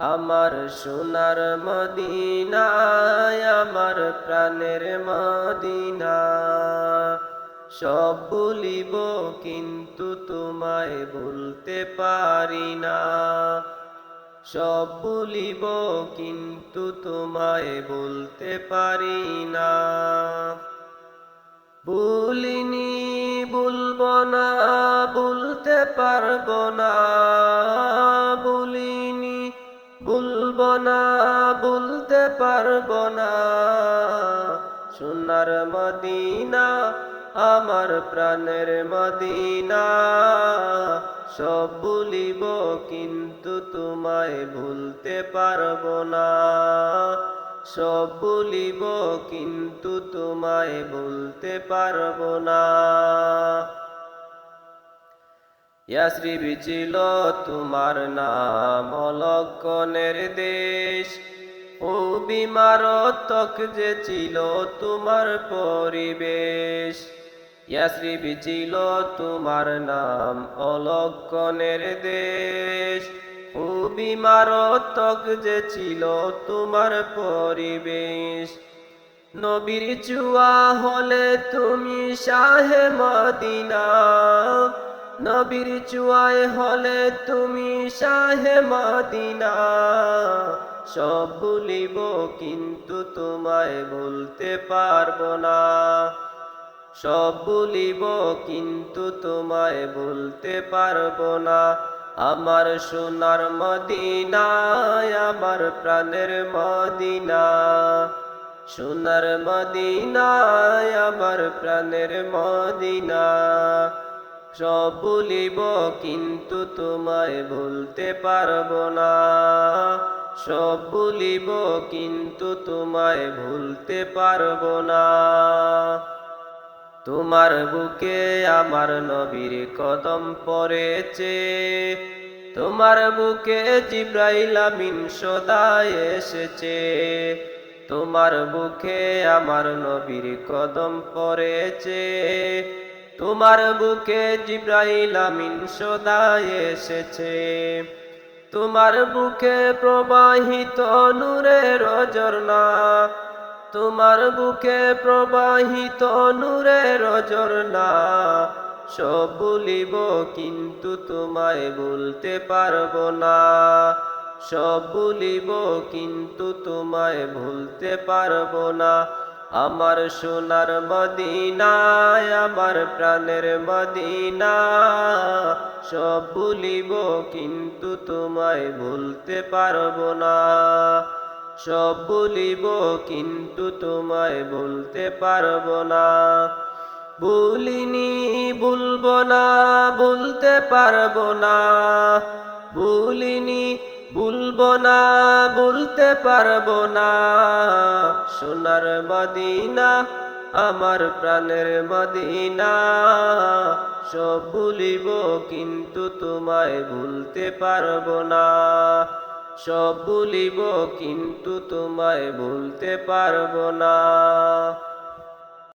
আমার সোনার মদিনায়, আমার প্রাণের মদিনা। সব বলিব কিন্তু তোমায় বলতে পারি না। সব বলিব কিন্তু তোমায় বলতে পারি না। বলিনি বলব না বলতে পারব না। না বলতে পারব না। সোনার মদিনা, আমার প্রাণের মদিনা। সব বলিব কিন্তু তোমায় ভুলতে পারব না। সব বলিব কিন্তু তোমায় বলতে পারব না। ইয়াশ্রিব ছিল তোমার নাম অলক্ষণের দেশ। ও বিমারতক যে ছিল তোমার পরিবেশ। ইয়াশ্রিব ছিল তোমার নাম অলক্ষণের দেশ। ও বিমারতক যে ছিল তোমার পরিবেশ। নবীর চুয়া হলে তুমি শাহে মদিনা। নবীর চুয়ায় হলে তুমি শাহে মদিনা। সব ভুলিব কিন্তু তোমায় বলতে পারব না। সব ভুলিব কিন্তু তোমায় বলতে পারব না। আমার সোনার মদিনায়, আমার প্রাণের মদিনা। সোনার মদিনায়, আমার প্রাণের মদিনা। সব বলিব কিন্তু তোমায় বলতে পারব না। সব বলিব কিন্তু তোমায় ভুলতে পারব না। তোমার বুকে আমার নবীর কদম পড়েছে। তোমার বুকে জিব্রাইল আমিন সদায় এসেছে। তোমার বুকে আমার নবীর কদম পড়েছে। তোমার বুকে জিব্রাইল আমিন সদায় এসেছে। তোমার বুকে প্রবাহিত নূরের ঝর্ণা তোমার বুকে প্রবাহিত নূরের ঝর্ণা সব বলিব কিন্তু তোমায় বলতে পারব না। সব বলিব কিন্তু তোমায় ভুলতে পারব না। আমার সোনার মদিনায়, আমার প্রাণের মদিনা। সব বলিব কিন্তু তোমায় ভুলতে পারব না। সব বলিব কিন্তু তোমায় বলতে পারব না। বলিনি বলব না, বলতে পারব না। বলিনি বলব না বলতে পারব না। সোনার মদিনা, আমার প্রাণের মদিনা। সব ভুলিব কিন্তু তোমায় ভুলতে পারব না। সব ভুলিব কিন্তু তোমায় ভুলতে পারব না।